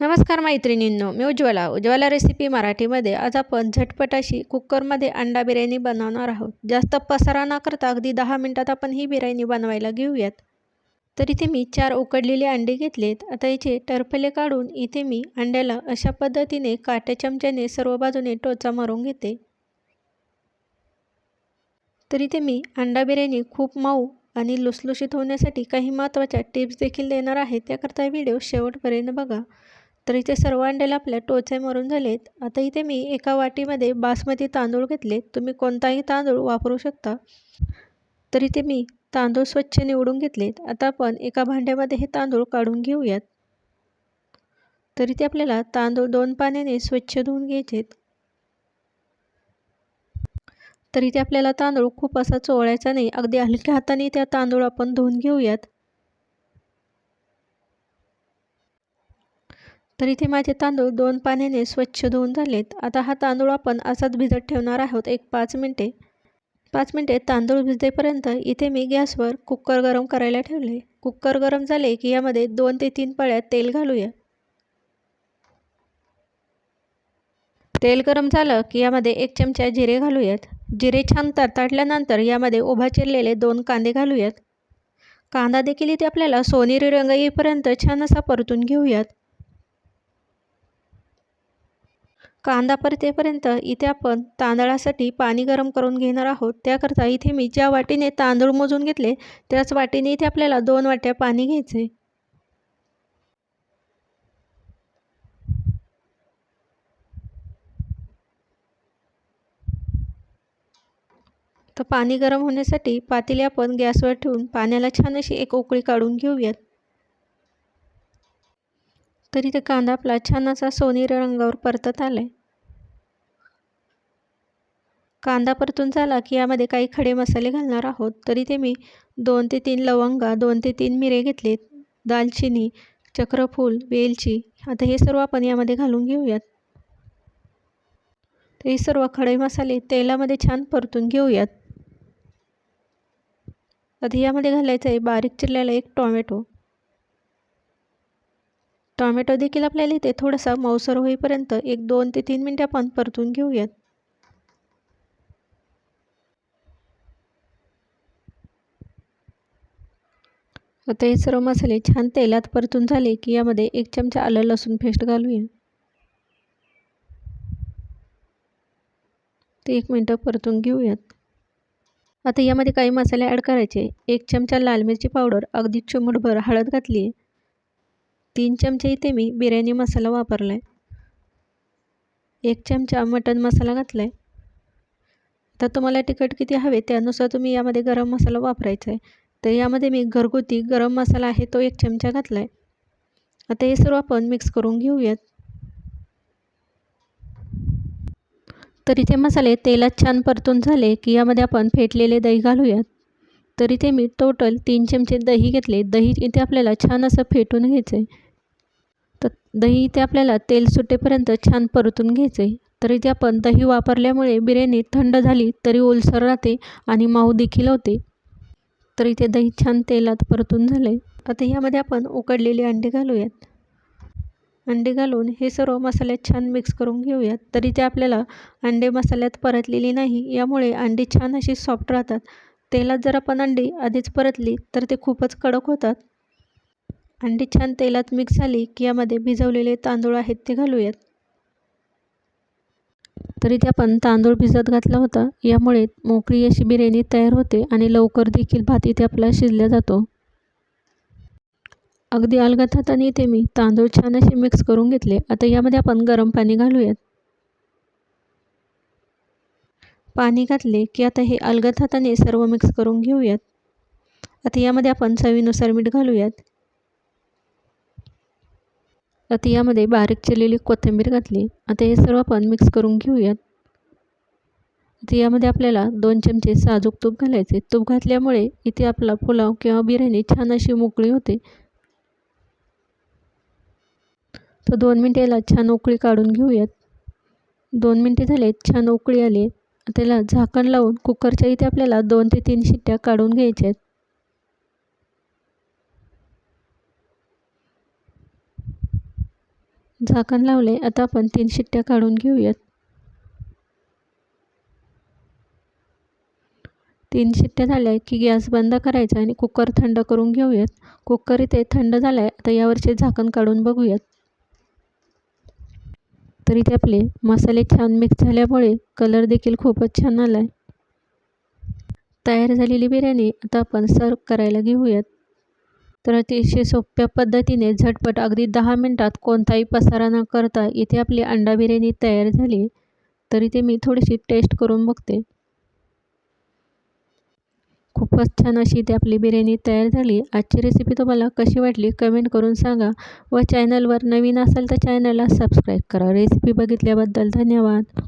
नमस्कार मैत्रिणींनो मी उज्ज्वला. उज्ज्वला रेसिपी मराठीमध्ये आज आपण झटपट अशी कुकरमध्ये अंडा बिर्याणी बनवणार आहोत. जास्त पसारा न करता अगदी दहा मिनटात आपण ही बिर्याणी बनवायला घेऊयात. तर इथे मी चार उकडलेले अंडे घेतलेत. आता याचे टरफले काढून इथे मी अंड्याला अशा पद्धतीने काट्या चमच्याने सर्व बाजूने टोचा मारून घेते. तर इथे मी अंडा बिर्याणी खूप मऊ आणि लुसलुशीत होण्यासाठी काही महत्त्वाच्या टिप्स देखील देणार आहे. त्याकरता व्हिडिओ शेवटपर्यंत बघा. तर इथे सर्व अंड्याला आपल्या टोचे मरून झालेत. आता इथे मी एका वाटीमध्ये बासमती तांदूळ घेतले. तुम्ही कोणताही तांदूळ वापरू शकता. तर इथे मी तांदूळ स्वच्छ निवडून घेतलेत. आता आपण एका भांड्यामध्ये हे तांदूळ काढून घेऊयात. तर इथे आपल्याला तांदूळ दोन पाण्याने स्वच्छ धुवून घ्यायचेत. तर इथे आपल्याला तांदूळ खूप असा चोळायचा नाही. अगदी हलक्या हाताने त्या तांदूळ आपण धुवून घेऊयात. तर इथे माझे तांदूळ दोन पाण्याने स्वच्छ धुवून झालेत. आता हा तांदूळ आपण असाच भिजत ठेवणार आहोत एक पाच मिनटे. पाच मिनटे तांदूळ भिजतेपर्यंत इथे मी गॅसवर कुकर गरम करायला ठेवले. कुकर गरम झाले की यामध्ये दोन ते तीन पळ्या तेल घालूया. तेल गरम झालं की यामध्ये एक चमचा जिरे घालूयात. जिरे छान तडतडल्यानंतर यामध्ये उभा चिरलेले दोन कांदे घालूयात. कांदा देखील इथे आपल्याला सोनेरी रंग येईपर्यंत छान असा परतून घेऊयात. कांदा परतेपर्यंत इथे आपण तांदळासाठी पाणी गरम करून घेणार आहोत. त्याकरता इथे मी ज्या वाटीने तांदूळ मोजून घेतले त्याच वाटीने इथे आपल्याला दोन वाट्या पाणी घ्यायचे तर पाणी गरम होण्यासाठी पातेली आपण गॅसवर ठेवून पाण्याला छान अशी एक उकळी काढून घेऊयात. तर इथे कांदा आपला छान असा सोनेरी रंगावर परतत आला आहे कांदा परतून झाला की यामध्ये काही खडे मसाले घालणार आहोत. तर इथे मी दोन ते तीन लवंगा दोन ते तीन मिरे घेतलेत. दालचिनी चक्रफूल वेलची आता हे सर्व आपण यामध्ये घालून घेऊयात. तर हे सर्व खडे मसाले तेलामध्ये छान परतून घेऊयात. आता यामध्ये घालायचं आहे बारीक चिरलेला एक टॉमॅटो. टॉमॅटो देखील आपल्याला इथे थोडासा मऊसर होईपर्यंत एक दोन ते तीन मिनटं आपण परतून घेऊयात. आता हे सर्व मसाले छान तेलात परतून झाले की यामध्ये एक चमचा आलं लसूण पेस्ट घालूया. ते एक मिनटं परतून घेऊयात. आता यामध्ये काही मसाले ॲड करायचे. एक चमचा लाल मिरची पावडर अगदी चिमूटभर हळद घातली आहे तीन चमचे इथे मी बिर्याणी मसाला वापरला आहे एक चमचा मटन मसाला घातला आहे तर तुम्हाला तिखट किती हवे त्यानुसार तुम्ही यामध्ये गरम मसाला वापरायचा आहे तर यामध्ये मी घरगुती गरम मसाला आहे तो एक चमचा घातला आहे आता हे सर्व आपण मिक्स करून घेऊयात. तर इथे मसाले तेलात छान परतून झाले की यामध्ये आपण फेटलेले दही घालूयात. तर इथे मी टोटल तीन चमचे दही घेतले. दही इथे आपल्याला छान असं फेटून घ्यायचं. आहे तर दही इथे आपल्याला तेल सुटेपर्यंत छान परतून घ्यायचं. आहे तर इथे आपण दही वापरल्यामुळे बिर्याणी थंड झाली तरी ओलसर राहते आणि माऊ देखील होते. तर इथे दही छान तेलात परतून झालं. आहे आता ह्यामध्ये आपण उकडलेले अंडे घालूयात. अंडे घालून हे सर्व मसाल्यात छान मिक्स करून घेऊयात. तरी ते आपल्याला अंडे मसाल्यात परतलेली नाही. यामुळे अंडी छान अशी सॉफ्ट राहतात. तेलात जर आपण अंडी आधीच परतली तर ते खूपच कडक होतात. अंडी छान तेलात मिक्स झाली की यामध्ये भिजवलेले तांदूळ आहेत ते घालूयात. तरी ते आपण तांदूळ भिजत घातला होता यामुळे मोकळी अशी बिर्याणी तयार होते आणि लवकर देखील भात इथे आपला शिजला जातो. अगदी अलगद हाताने इथे मी तांदूळ छान असे मिक्स करून घेतले. आता यामध्ये आपण गरम पाणी घालूयात. पाणी घातले की आता हे अलगद हाताने सर्व मिक्स करून घेऊयात. आता यामध्ये आपण चवीनुसार मीठ घालूयात. आता यामध्ये बारीक चिरलेली कोथिंबीर घातली. आता हे सर्व आपण मिक्स करून घेऊयात. आता यामध्ये आपल्याला दोन चमचे साजूक तूप घालायचे. तूप घातल्यामुळे इथे आपला पुलाव किंवा बिर्याणी छान अशी मोकळी होते. तर दोन मिनटे याला छान उकळी काढून घेऊयात. दोन मिनटे झाले छान उकळी आली. त्याला झाकण लावून कुकरच्या इथे आपल्याला दोन ते तीन शिट्ट्या काढून घ्यायच्या आहेत झाकण लावले आता आपण तीन शिट्ट्या काढून घेऊयात. तीन शिट्ट्या झाल्या की गॅस बंद करायचा आणि कुकर थंड करून घेऊयात. कुकर इथे थंड झाला आहे आता यावरचे झाकण काढून बघूयात. तर इथे आपले मसाले छान मिक्स झाल्यामुळे कलर देखील खूपच छान आला आहे तयार झालेली बिर्याणी आता आपण सर्व करायला घेऊयात. तर अतिशय सोप्या पद्धतीने झटपट अगदी दहा मिनटात कोणताही पसारा न करता इथे आपली अंडा बिर्याणी तयार झाली. तर इथे मी थोडीशी टेस्ट करून बघते. खूपच छान अशी इथे आपली बिर्याणी तयार झाली. आजची रेसिपी तुम्हाला कशी वाटली कमेंट करून सांगा व चॅनलवर नवीन असाल तर चॅनलला सबस्क्राईब करा. रेसिपी बघितल्याबद्दल धन्यवाद.